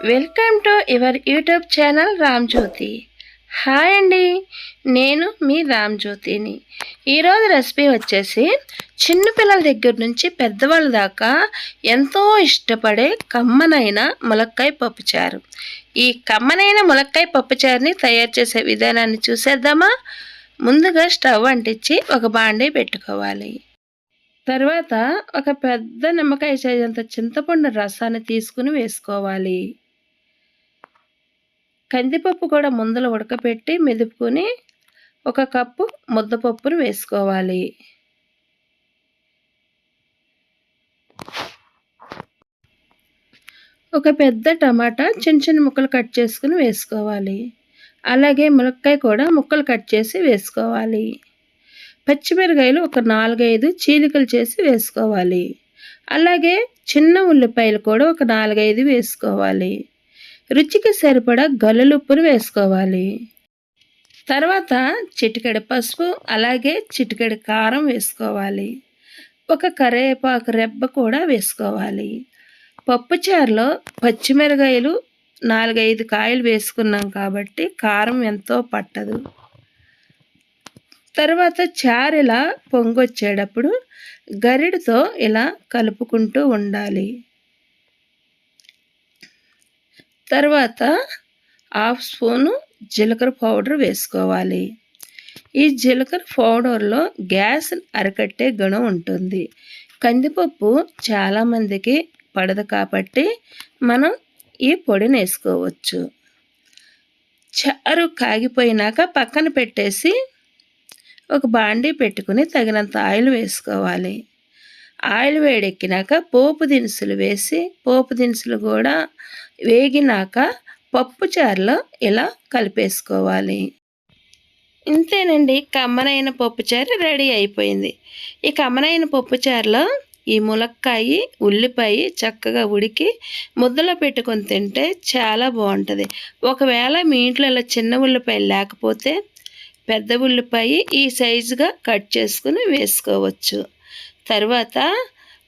Welcome to your YouTube channel Ramjyothi hi అండి నేను మీ రామ్జ్యోతిని ఈరోజు రెసిపీ వచ్చేసి చిన్నపిల్లల దగ్గర నుంచి పెద్దవాళ్ళ దాకా ఎంతో ఇష్టపడే కమ్మనైన ములక్కాయ పప్పుచారు ఈ కమ్మనైన ములక్కాయ పప్పుచారుని తయారు చేసే విధానాన్ని చూసేద్దామా? ముందుగా స్టవ్ అంటించి ఒక బాండీ పెట్టుకోవాలి. తర్వాత ఒక పెద్ద నిమ్మకాయ చేసేంత చింతపండు రసాన్ని తీసుకుని వేసుకోవాలి. కందిపప్పు కూడా ముందర ఉడకపెట్టి మెదుపుకొని ఒక కప్పు ముద్దపప్పును వేసుకోవాలి. ఒక పెద్ద టమాటా చిన్న చిన్న ముక్కలు కట్ చేసుకుని వేసుకోవాలి. అలాగే మునక్కాయ కూడా ముక్కలు కట్ చేసి వేసుకోవాలి. పచ్చిమిరకాయలు ఒక నాలుగైదు చీలికలు చేసి వేసుకోవాలి. అలాగే చిన్న ఉల్లిపాయలు కూడా ఒక నాలుగైదు వేసుకోవాలి. రుచికి సరిపడా గల్లులుప్పును వేసుకోవాలి. తర్వాత చిటికెడు పసుపు అలాగే చిటికెడు కారం వేసుకోవాలి. ఒక కరివేపాకు రెబ్బ కూడా వేసుకోవాలి. పప్పుచారులో పచ్చిమిరకాయలు నాలుగైదు కాయలు వేసుకున్నాం కాబట్టి కారం ఎంతో పట్టదు. తర్వాత చారు ఇలా పొంగొచ్చేటప్పుడు గరిడితో ఇలా కలుపుకుంటూ ఉండాలి. తర్వాత హాఫ్ స్పూను జీలకర్ర పౌడర్ వేసుకోవాలి. ఈ జీలకర్ర పౌడర్లో గ్యాస్ అరకట్టే గుణం ఉంటుంది. కందిపప్పు చాలామందికి పడదు కాబట్టి మనం ఈ పొడిని వేసుకోవచ్చు. చారు కాగిపోయినాక పక్కన పెట్టేసి ఒక బాండీ పెట్టుకుని తగినంత ఆయిల్ వేసుకోవాలి. ఆయిల్ వేడెక్కినాక పోపు దినుసులు వేసి పోపు దినుసులు కూడా వేగినాక పప్పుచారులో ఇలా కలిపేసుకోవాలి. ఇంతేనండి కమ్మనైన పప్పుచారు రెడీ అయిపోయింది. ఈ కమ్మనైన పప్పుచారులో ఈ ములక్కాయ ఉల్లిపాయ చక్కగా ఉడికి ముద్దలో పెట్టుకొని తింటే చాలా బాగుంటుంది. ఒకవేళ మీ ఇంట్లో ఇలా చిన్న ఉల్లిపాయలు లేకపోతే పెద్ద ఉల్లిపాయ ఈ సైజుగా కట్ చేసుకుని వేసుకోవచ్చు. తర్వాత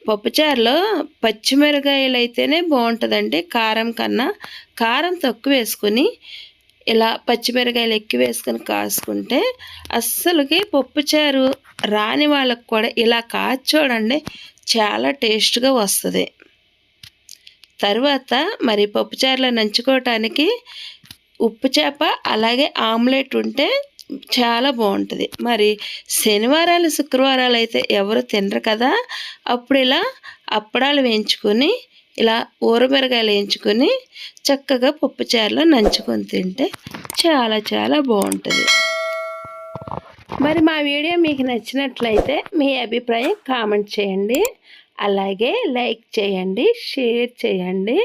పప్పుచారులో పచ్చిమిరకాయలు అయితేనే బాగుంటుందండి కారం కన్నా. కారం తక్కువ వేసుకుని ఇలా పచ్చిమిరకాయలు ఎక్కువ వేసుకొని కాసుకుంటే అస్సలకి పప్పుచారు రాని వాళ్ళకు కూడా ఇలా కాచి చూడండి చాలా టేస్ట్గా వస్తుంది. తర్వాత మరి పప్పుచారులో నంచుకోవటానికి ఉప్పు చేప అలాగే ఆమ్లెట్ ఉంటే చాలా బాగుంటుంది. మరి శనివారాలు శుక్రవారాలు అయితే ఎవరు తినరు కదా అప్పుడు ఇలా అప్పడాలు వేయించుకొని ఇలా ఊరమిరగాయలు వేయించుకొని చక్కగా పప్పుచారులో నంచుకొని తింటే చాలా చాలా బాగుంటుంది. మరి మా వీడియో మీకు నచ్చినట్లయితే మీ అభిప్రాయం కామెంట్ చేయండి. అలాగే లైక్ చేయండి షేర్ చేయండి.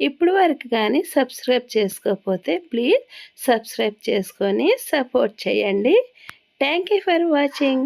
ఇప్పుడు వరకు కానీ సబ్స్క్రైబ్ చేసుకోకపోతే ప్లీజ్ సబ్స్క్రైబ్ చేసుకొని సపోర్ట్ చేయండి. Thank you for watching